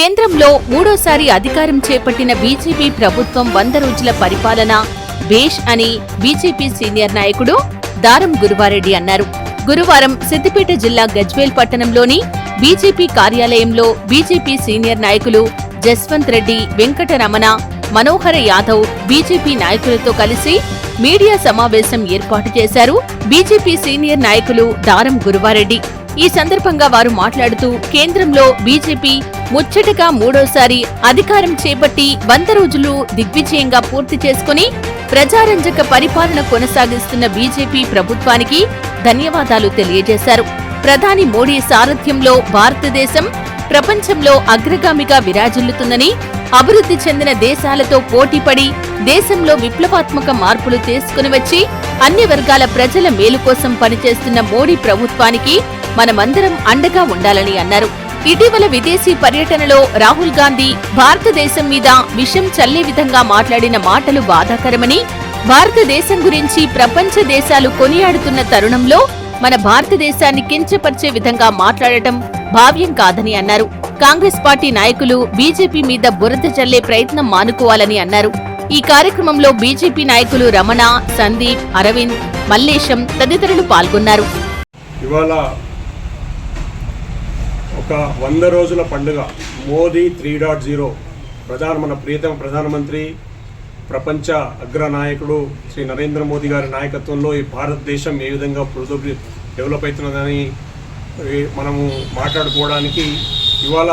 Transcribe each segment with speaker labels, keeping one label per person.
Speaker 1: కేంద్రంలో మూడోసారి అధికారం చేపట్టిన బీజేపీ ప్రభుత్వం వంద రోజుల పరిపాలన బేష్ అని బీజేపీ సీనియర్ నాయకుడు దారం గురువారెడ్డి అన్నారు. గురువారం సిద్దిపేట జిల్లా గజ్వేల్ పట్టణంలోని బీజేపీ కార్యాలయంలో బీజేపీ సీనియర్ నాయకులు జస్వంత్ రెడ్డి వెంకటరమణ మనోహర యాదవ్ బీజేపీ నాయకులతో కలిసి మీడియా సమావేశం ఏర్పాటు చేశారు బీజేపీ సీనియర్ నాయకులు దారం గురువారెడ్డి. ఈ సందర్భంగా వారు మాట్లాడుతూ కేంద్రంలో బీజేపీ ముచ్చటగా మూడోసారి అధికారం చేపట్టి వంద రోజులు దిగ్విజయంగా పూర్తి చేసుకుని ప్రజారంజక పరిపాలన కొనసాగిస్తున్న బీజేపీ ప్రభుత్వానికి ధన్యవాదాలు తెలియజేశారు. ప్రధాని మోడీ సారథ్యంలో భారతదేశం ప్రపంచంలో అగ్రగామిగా విరాజిల్లుతుందని అభివృద్ధి చెందిన దేశాలతో పోటీపడి దేశంలో విప్లవాత్మక మార్పులు తీసుకుని వచ్చి అన్ని వర్గాల ప్రజల మేలు కోసం పనిచేస్తున్న మోడీ ప్రభుత్వానికి మనమందరం అండగా ఉండాలని అన్నారు. ఇటీవల విదేశీ పర్యటనలో రాహుల్ గాంధీ భారతదేశం మీద విషం చల్లే విధంగా మాట్లాడిన మాటలు బాధాకరమని భారతదేశం గురించి ప్రపంచ దేశాలు కొనియాడుతున్న తరుణంలో మన భారతదేశాన్ని కించపరిచే విధంగా మాట్లాడటం భావ్యం కాదని అన్నారు. కాంగ్రెస్ పార్టీ నాయకులు బీజేపీ మీద బురద చల్లే ప్రయత్నం మానుకోవాలని అన్నారు. ఈ కార్యక్రమంలో బీజేపీ నాయకులు రమణ సందీప్ అరవింద్ మల్లేశం తదితరులు పాల్గొన్నారు.
Speaker 2: ఇవాళ ఒక వంద రోజుల పండుగ. Modi three dot zero. ప్రధాన మన ప్రియతమ ప్రధానమంత్రి ప్రపంచ అగ్రనాయకుడు శ్రీ నరేంద్ర మోదీ గారి నాయకత్వంలో ఈ భారతదేశం ఏ విధంగా పురోగతి డెవలప్ అవుతున్నదని మనము మాట్లాడుకోవడానికి ఇవాళ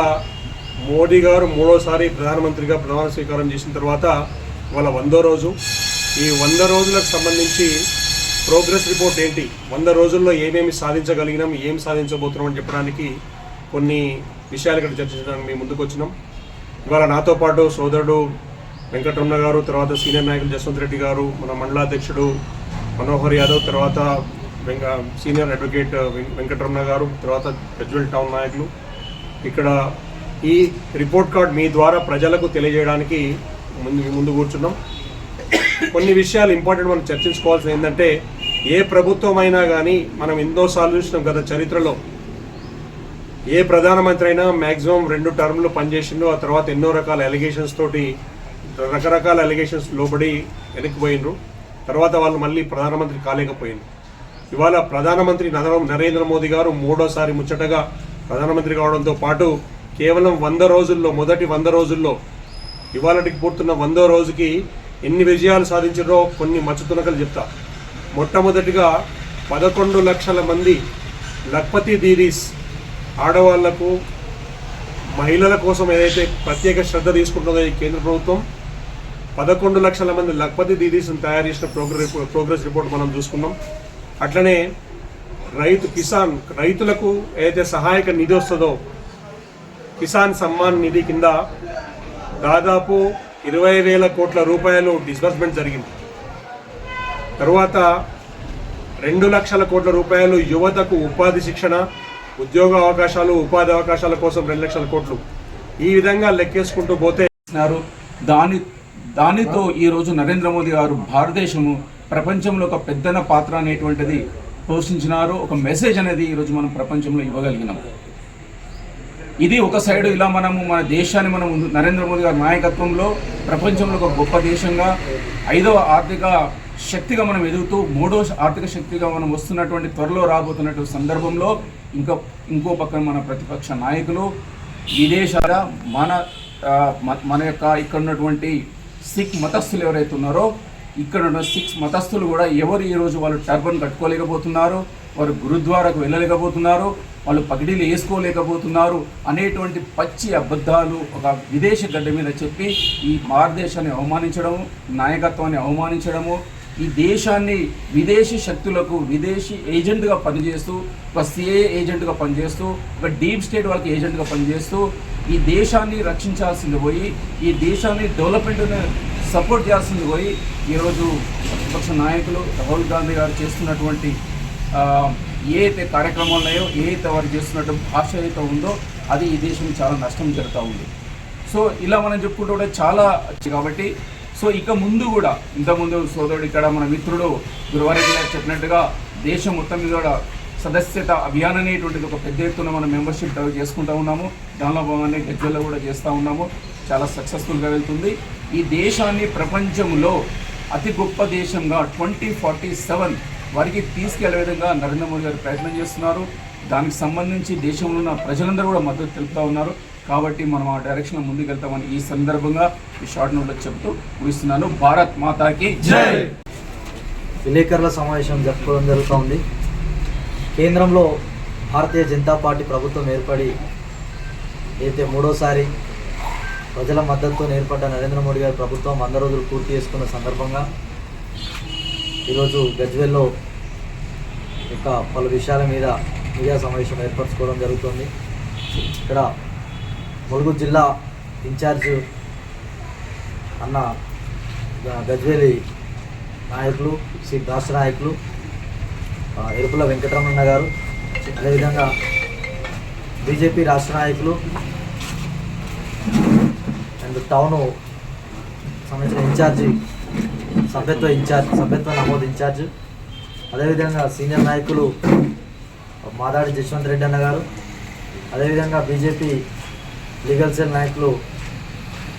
Speaker 2: మోడీ గారు మూడోసారి ప్రధానమంత్రిగా ప్రమాణ స్వీకారం చేసిన తర్వాత ఇవాళ వందో రోజు. ఈ వంద రోజులకు సంబంధించి ప్రోగ్రెస్ రిపోర్ట్ ఏంటి? వంద రోజుల్లో ఏమేమి సాధించగలిగినాం? ఏం సాధించబోతున్నాం అని చెప్పడానికి కొన్ని విషయాలు ఇక్కడ చర్చించడానికి మేము ముందుకు వచ్చినాం. ఇవాళ నాతో పాటు సోదరుడు వెంకటరమణ గారు తర్వాత సీనియర్ నాయకులు జస్వంత్ రెడ్డి గారు మన మండలాధ్యక్షుడు మనోహర్ యాదవ్ తర్వాత వెంక సీనియర్ అడ్వకేట్ వెం- వెంకటరమణ గారు తర్వాత ప్రజ్వల్ టౌన్ నాయకులు. ఇక్కడ ఈ రిపోర్ట్ కార్డ్ మీ ద్వారా ప్రజలకు తెలియజేయడానికి ముందు ముందు కూర్చున్నాం. కొన్ని విషయాలు ఇంపార్టెంట్ మనం చర్చించుకోవాల్సింది ఏంటంటే ఏ ప్రభుత్వమైనా కానీ మనం ఎన్నోసార్లు చూసినాం గత చరిత్రలో ఏ ప్రధానమంత్రి అయినా మ్యాక్సిమం రెండు టర్మ్లు పనిచేసిండో ఆ తర్వాత ఎన్నో రకాల ఎలిగేషన్స్ తోటి రకరకాల ఎలిగేషన్స్ లోబడి వెనక్కిపోయినరు తర్వాత వాళ్ళు మళ్ళీ ప్రధానమంత్రి కాలేకపోయింది ఇవాళ ప్రధానమంత్రి నర- నరేంద్ర మోదీ గారు మూడోసారి ముచ్చటగా ప్రధానమంత్రి కావడంతో పాటు కేవలం వంద రోజుల్లో మొదటి వంద రోజుల్లో ఇవాళటికి పూర్తున్న వందో రోజుకి ఎన్ని విజయాలు సాధించారో కొన్ని మచ్చుతునకలు చెప్తా. మొట్టమొదటిగా పదకొండు లక్షల మంది లక్పతి దీదీస్ ఆడవాళ్ళకు మహిళల కోసం ఏదైతే ప్రత్యేక శ్రద్ధ తీసుకుంటుందో ఈ కేంద్ర ప్రభుత్వం పదకొండు లక్షల మంది లక్పతి దీదీస్ని తయారు చేసిన ప్రోగ్రెస్ ప్రోగ్రెస్ రిపోర్ట్ మనం చూసుకున్నాం అట్లనే రైతు కిసాన్ రైతులకు ఏదైతే సహాయక నిధి వస్తుందో కిసాన్ సమ్మాన్ నిధి కింద దాదాపు ఇరవై వేల కోట్ల రూపాయలు డిస్బర్స్మెంట్ జరిగింది. తరువాత రెండు లక్షల కోట్ల రూపాయలు యువతకు ఉపాధి శిక్షణ ఉద్యోగ అవకాశాలు ఉపాధి అవకాశాల కోసం రెండు లక్షల కోట్లు. ఈ విధంగా లెక్కేసుకుంటూ పోతే
Speaker 3: చేస్తున్నారు దాని దానితో ఈరోజు నరేంద్ర మోదీ గారు భారతదేశము ప్రపంచంలో ఒక పెద్దన పాత్ర అనేటువంటిది పోషించినారు. ఒక మెసేజ్ అనేది ఈరోజు మనం ప్రపంచంలో ఇవ్వగలిగినాం. ఇది ఒక సైడు ఇలా మనము మన దేశాన్ని మనం నరేంద్ర మోదీ గారి నాయకత్వంలో ప్రపంచంలో ఒక గొప్ప దేశంగా ఐదవ ఆర్థిక శక్తిగా మనం ఎదుగుతూ మూడో ఆర్థిక శక్తిగా మనం వస్తున్నటువంటి త్వరలో రాబోతున్నటువంటి సందర్భంలో ఇంకా ఇంకో పక్కన మన ప్రతిపక్ష నాయకులు విదేశాల మన మ- మన యొక్క ఇక్కడ ఉన్నటువంటి సిక్ మతస్థులు ఎవరైతే ఉన్నారో ఇక్కడ ఉన్న సిక్స్ మతస్థులు కూడా ఎవరు ఈరోజు వాళ్ళు టర్బన్ కట్టుకోలేకపోతున్నారు వారు గురుద్వారాకు వెళ్ళలేకపోతున్నారు వాళ్ళు పగిడీలు వేసుకోలేకపోతున్నారు అనేటువంటి పచ్చి అబద్ధాలు ఒక విదేశ గడ్డ మీద చెప్పి ఈ భారతదేశాన్ని అవమానించడము నాయకత్వాన్ని అవమానించడము ఈ దేశాన్ని విదేశీ శక్తులకు విదేశీ ఏజెంట్గా పనిచేస్తూ ఒక సిఏ ఏజెంట్గా పనిచేస్తూ ఒక డీప్ స్టేట్ వాళ్ళకి ఏజెంట్గా పనిచేస్తూ ఈ దేశాన్ని రక్షించాల్సింది పోయి ఈ దేశాన్ని డెవలప్మెంట్ని సపోర్ట్ చేయాల్సింది పోయి ఈరోజు ప్రతిపక్ష నాయకులు రాహుల్ గాంధీ గారు చేస్తున్నటువంటి ఏ అయితే కార్యక్రమాలు ఉన్నాయో ఏ అయితే వారు చేస్తున్నట్టు భాష అయితే ఉందో అది ఈ దేశం చాలా నష్టం జరుగుతూ ఉంది. సో ఇలా మనం చెప్పుకుంటూ కూడా చాలా కాబట్టి సో ఇక ముందు కూడా ఇంతకుముందు సోదరుడు ఇక్కడ మన మిత్రుడు గురువారెడ్డి గారు చెప్పినట్టుగా దేశం మొత్తం మీద కూడా సదస్యత అభియాన్ అనేటువంటిది ఒక పెద్ద ఎత్తున మనం మెంబర్షిప్ డ్రైవ్ చేసుకుంటూ ఉన్నాము. దానిలో భాగంగానే గజ్వెల్లో కూడా చేస్తూ ఉన్నాము. చాలా సక్సెస్ఫుల్గా వెళ్తుంది. ఈ దేశాన్ని ప్రపంచంలో అతి గొప్ప దేశంగా ట్వంటీ ఫార్టీ సెవెన్ వారికి తీసుకెళ్ళే విధంగా నరేంద్ర మోదీ గారు ప్రయత్నం చేస్తున్నారు. దానికి సంబంధించి దేశంలో ఉన్న ప్రజలందరూ కూడా మద్దతు తెలుపుతూ ఉన్నారు. కాబట్టి మనం ఆ డైరెక్షన్ ముందుకెళ్తామని ఈ సందర్భంగా ఈ షార్ట్ నోట్లో చెప్తూ ముగిస్తున్నాను. భారత్ మాతాకి జై!
Speaker 4: విలేకరుల సమావేశం జరుపుకోవడం జరుగుతూ ఉంది కేంద్రంలో భారతీయ జనతా పార్టీ ప్రభుత్వం ఏర్పడి అయితే మూడోసారి ప్రజల మద్దతుతో ఏర్పడ్డ నరేంద్ర మోడీ గారి ప్రభుత్వం వంద రోజులు పూర్తి చేసుకున్న సందర్భంగా ఈరోజు గజ్వెల్లో ఇంకా పలు విషయాల మీద మీడియా సమావేశం ఏర్పరచుకోవడం జరుగుతుంది. ఇక్కడ ములుగు జిల్లా ఇన్ఛార్జ్ అన్న గ- గజ్వేలి నాయకులు శ్రీ రాష్ట్ర నాయకులు ఎరుపుల వెంకటరమణ గారు అదేవిధంగా బీజేపీ రాష్ట్ర నాయకులు అండ్ టౌన్ సంబంధించిన ఇన్ఛార్జి సభ్యత్వ ఇన్ఛార్జ్ సభ్యత్వ నమోదు ఇన్ఛార్జ్ అదేవిధంగా సీనియర్ నాయకులు మాదాడి జశ్వంత్ రెడ్డి అన్న గారు అదేవిధంగా బీజేపీ లీగల్ సెల్ నాయకులు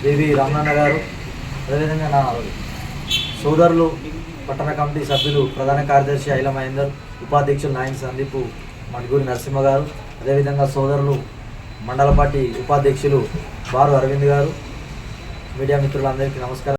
Speaker 4: వివి రమణన్న గారు అదేవిధంగా నా సోదరులు పట్టణ కమిటీ సభ్యులు ప్రధాన కార్యదర్శి ఐల మహేందర్ ఉపాధ్యక్షులు నాయన్ సందీప్ మణిగూరి నరసింహ గారు అదేవిధంగా సోదరులు మండల పార్టీ ఉపాధ్యక్షులు బారు అరవింద్ గారు మీడియా మిత్రులందరికీ నమస్కారం.